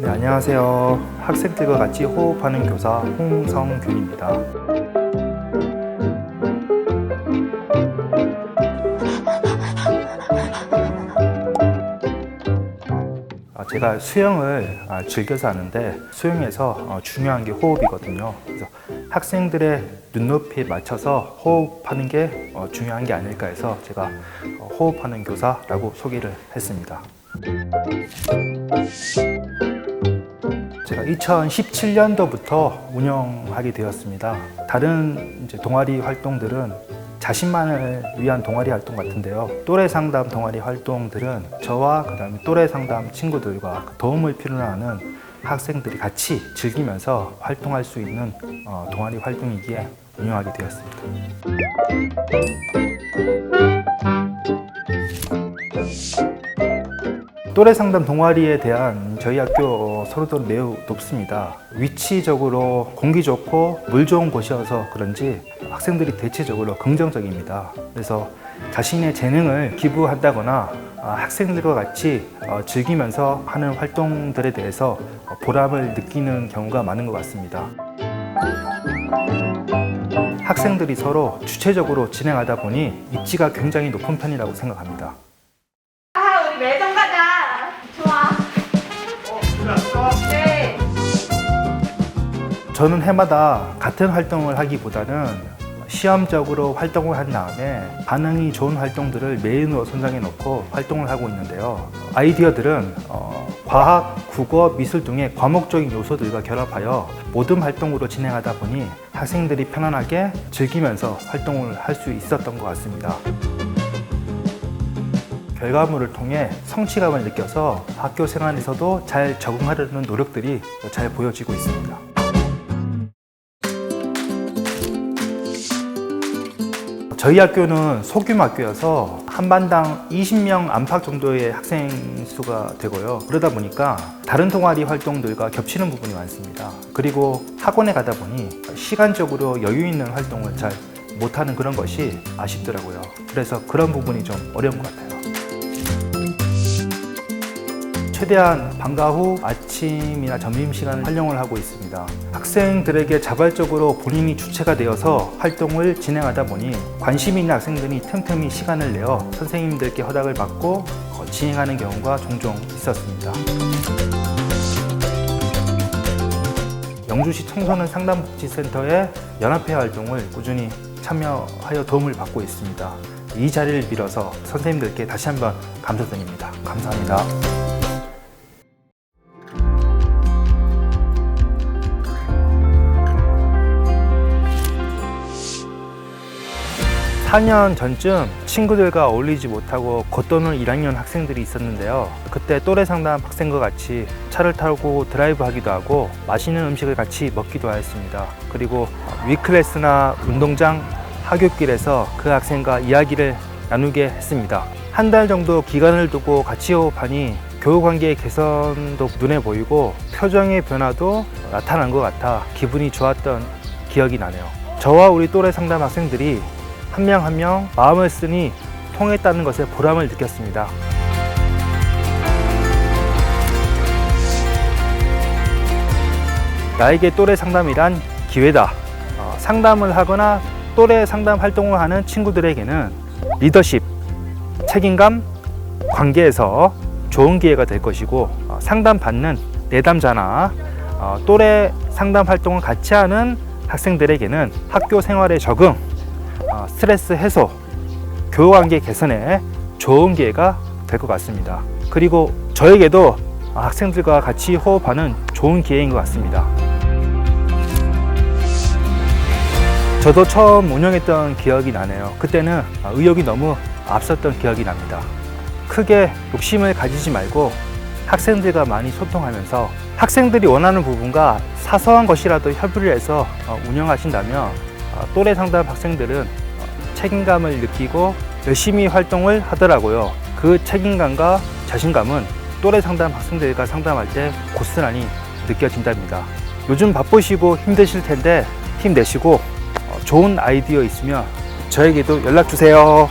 네, 안녕하세요. 학생들과 같이 호흡하는 교사 홍성균입니다. 아, 제가 수영을 아, 즐겨서 하는데 수영에서 어, 중요한 게 호흡이거든요. 그래서 학생들의 눈높이에 맞춰서 호흡하는 게 어, 중요한 게 아닐까 해서 제가 어, 호흡하는 교사라고 소개를 했습니다. 제가 2017년도부터 운영하게 되었습니다. 다른 이제 동아리 활동들은 자신만을 위한 동아리 활동 같은데요. 또래 상담 동아리 활동들은 저와 그다음에 또래 상담 친구들과 그 도움을 필요로 하는 학생들이 같이 즐기면서 활동할 수 있는 어, 동아리 활동이기에 운영하게 되었습니다. 또래 상담 동아리에 대한 저희 학교 선호도는 매우 높습니다. 위치적으로 공기 좋고 물 좋은 곳이어서 그런지 학생들이 대체적으로 긍정적입니다. 그래서 자신의 재능을 기부한다거나 아, 학생들과 같이 어, 즐기면서 하는 활동들에 대해서 어, 보람을 느끼는 경우가 많은 것 같습니다. 학생들이 서로 주체적으로 진행하다 보니 입지가 굉장히 높은 편이라고 생각합니다. 저는 해마다 같은 활동을 하기보다는 시험적으로 활동을 한 다음에 반응이 좋은 활동들을 메인으로 선정해 놓고 활동을 하고 있는데요. 아이디어들은 어, 과학, 국어, 미술 등의 과목적인 요소들과 결합하여 모든 활동으로 진행하다 보니 학생들이 편안하게 즐기면서 활동을 할 수 있었던 것 같습니다. 결과물을 통해 성취감을 느껴서 학교 생활에서도 잘 적응하려는 노력들이 잘 보여지고 있습니다. 저희 학교는 소규모 학교여서 한 반당 20명 안팎 정도의 학생 수가 되고요. 그러다 보니까 다른 동아리 활동들과 겹치는 부분이 많습니다. 그리고 학원에 가다 보니 시간적으로 여유 있는 활동을 잘 못하는 그런 것이 아쉽더라고요. 그래서 그런 부분이 좀 어려운 것 같아요. 최대한 방과 후 아침이나 점심 시간을 활용을 하고 있습니다. 학생들에게 자발적으로 본인이 주체가 되어서 활동을 진행하다 보니 관심 있는 학생들이 틈틈이 시간을 내어 선생님들께 허락을 받고 어, 진행하는 경우가 종종 있었습니다. 영주시 청소년 상담복지센터의 연합회 활동을 꾸준히 참여하여 도움을 받고 있습니다. 이 자리를 빌어서 선생님들께 다시 한번 감사드립니다. 감사합니다. 4년 전쯤 친구들과 어울리지 못하고 겉도는 1학년 학생들이 있었는데요. 그때 또래 상담 학생과 같이 차를 타고 드라이브 하기도 하고 맛있는 음식을 같이 먹기도 하였습니다. 그리고 위클래스나 운동장 하굣길에서 그 학생과 이야기를 나누게 했습니다. 한 달 정도 기간을 두고 같이 호흡하니 교우 관계의 개선도 눈에 보이고 표정의 변화도 나타난 것 같아 기분이 좋았던 기억이 나네요. 저와 우리 또래 상담 학생들이 한 명 한 명 마음을 쓰니 통했다는 것에 보람을 느꼈습니다. 나에게 또래 상담이란 기회다. 어, 상담을 하거나 또래 상담 활동을 하는 친구들에게는 리더십, 책임감, 관계에서 좋은 기회가 될 것이고 어, 상담 받는 내담자나 어, 또래 상담 활동을 같이 하는 학생들에게는 학교 생활의 적응, 어, 스트레스 해소, 교우관계 개선에 좋은 기회가 될 것 같습니다. 그리고 저에게도 학생들과 같이 호흡하는 좋은 기회인 것 같습니다. 저도 처음 운영했던 기억이 나네요. 그때는 의욕이 너무 앞섰던 기억이 납니다. 크게 욕심을 가지지 말고 학생들과 많이 소통하면서 학생들이 원하는 부분과 사소한 것이라도 협의를 해서 어, 운영하신다면 어, 또래 상담 학생들은 어, 책임감을 느끼고 열심히 활동을 하더라고요. 그 책임감과 자신감은 또래 상담 학생들과 상담할 때 고스란히 느껴진답니다. 요즘 바쁘시고 힘드실 텐데 힘내시고 어, 좋은 아이디어 있으면 저에게도 연락 주세요.